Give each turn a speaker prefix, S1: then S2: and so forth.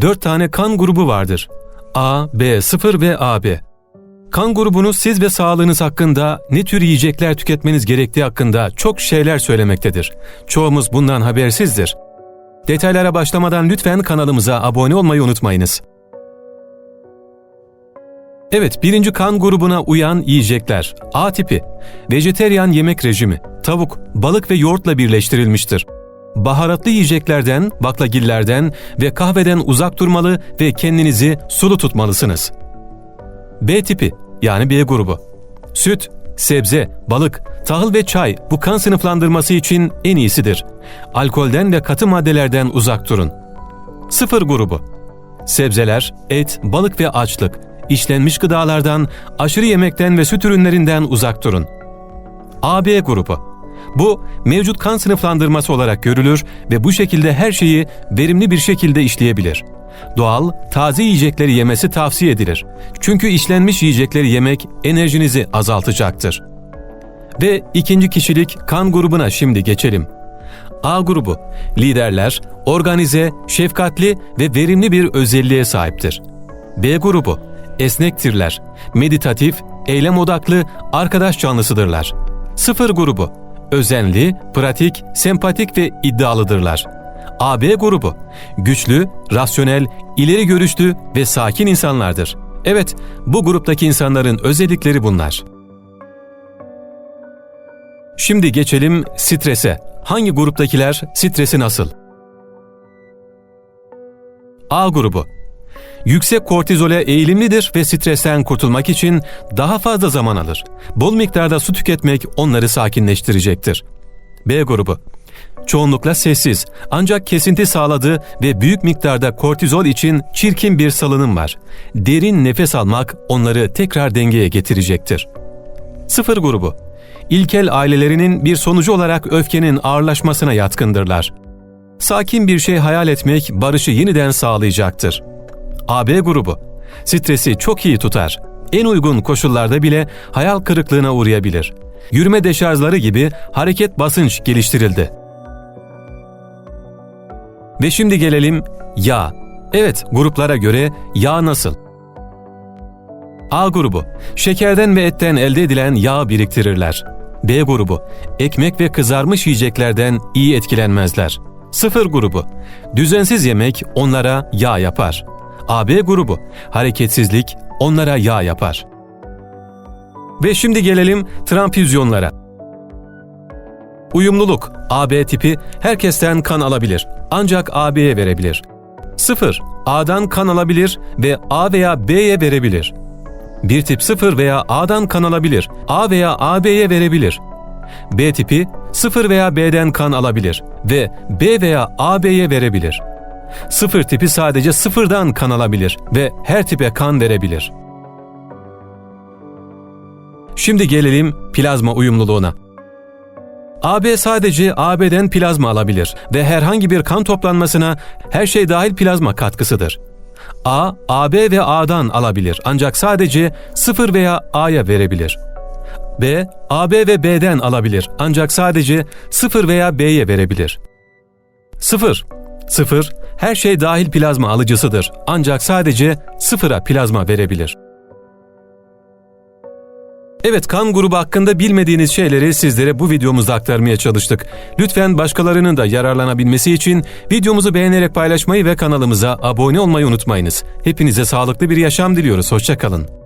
S1: Dört tane kan grubu vardır. A, B, 0 ve AB. Kan grubunuz siz ve sağlığınız hakkında ne tür yiyecekler tüketmeniz gerektiği hakkında çok şeyler söylemektedir. Çoğumuz bundan habersizdir. Detaylara başlamadan lütfen kanalımıza abone olmayı unutmayınız. Evet, birinci kan grubuna uyan yiyecekler. A tipi, vejeteryan yemek rejimi, tavuk, balık ve yoğurtla birleştirilmiştir. Baharatlı yiyeceklerden, baklagillerden ve kahveden uzak durmalı ve kendinizi sulu tutmalısınız. B tipi, yani B grubu. Süt, sebze, balık, tahıl ve çay bu kan sınıflandırması için en iyisidir. Alkolden ve katı maddelerden uzak durun. Sıfır grubu. Sebzeler, et, balık ve açlık, işlenmiş gıdalardan, aşırı yemekten ve süt ürünlerinden uzak durun. AB grubu. Bu mevcut kan sınıflandırması olarak görülür ve bu şekilde her şeyi verimli bir şekilde işleyebilir. Doğal, taze yiyecekleri yemesi tavsiye edilir. Çünkü işlenmiş yiyecekleri yemek enerjinizi azaltacaktır. Ve ikinci kişilik kan grubuna şimdi geçelim. A grubu, liderler, organize, şefkatli ve verimli bir özelliğe sahiptir. B grubu, esnektirler, meditatif, eylem odaklı, arkadaş canlısıdırlar. Sıfır grubu, özenli, pratik, sempatik ve iddialıdırlar. AB grubu, güçlü, rasyonel, ileri görüşlü ve sakin insanlardır. Evet, bu gruptaki insanların özellikleri bunlar. Şimdi geçelim strese. Hangi gruptakiler stresi nasıl? A grubu. Yüksek kortizole eğilimlidir ve stresten kurtulmak için daha fazla zaman alır. Bol miktarda su tüketmek onları sakinleştirecektir. B grubu. Çoğunlukla sessiz ancak kesinti sağladığı ve büyük miktarda kortizol için çirkin bir salınım var. Derin nefes almak onları tekrar dengeye getirecektir. Sıfır grubu. İlkel ailelerinin bir sonucu olarak öfkenin ağırlaşmasına yatkındırlar. Sakin bir şey hayal etmek barışı yeniden sağlayacaktır. AB grubu. Stresi çok iyi tutar. En uygun koşullarda bile hayal kırıklığına uğrayabilir. Yürüme deşarjları gibi hareket basınç geliştirildi. Ve şimdi gelelim yağ. Evet, gruplara göre yağ nasıl? A grubu, şekerden ve etten elde edilen yağ biriktirirler. B grubu, ekmek ve kızarmış yiyeceklerden iyi etkilenmezler. Sıfır grubu, düzensiz yemek onlara yağ yapar. AB grubu, hareketsizlik onlara yağ yapar. Ve şimdi gelelim transfüzyonlara. Uyumluluk, AB tipi herkesten kan alabilir ancak AB'ye verebilir. 0. A'dan kan alabilir ve A veya B'ye verebilir. Bir tip 0 veya A'dan kan alabilir, A veya AB'ye verebilir. B tipi 0 veya B'den kan alabilir ve B veya AB'ye verebilir. 0 tipi sadece sıfırdan kan alabilir ve her tipe kan verebilir. Şimdi gelelim plazma uyumluluğuna. AB sadece AB'den plazma alabilir ve herhangi bir kan toplanmasına her şey dahil plazma katkısıdır. A, AB ve A'dan alabilir ancak sadece 0 veya A'ya verebilir. B, AB ve B'den alabilir ancak sadece 0 veya B'ye verebilir. 0. 0. Her şey dahil plazma alıcısıdır ancak sadece 0'a plazma verebilir. Evet kan grubu hakkında bilmediğiniz şeyleri sizlere bu videomuzda aktarmaya çalıştık. Lütfen başkalarının da yararlanabilmesi için videomuzu beğenerek paylaşmayı ve kanalımıza abone olmayı unutmayınız. Hepinize sağlıklı bir yaşam diliyoruz. Hoşçakalın.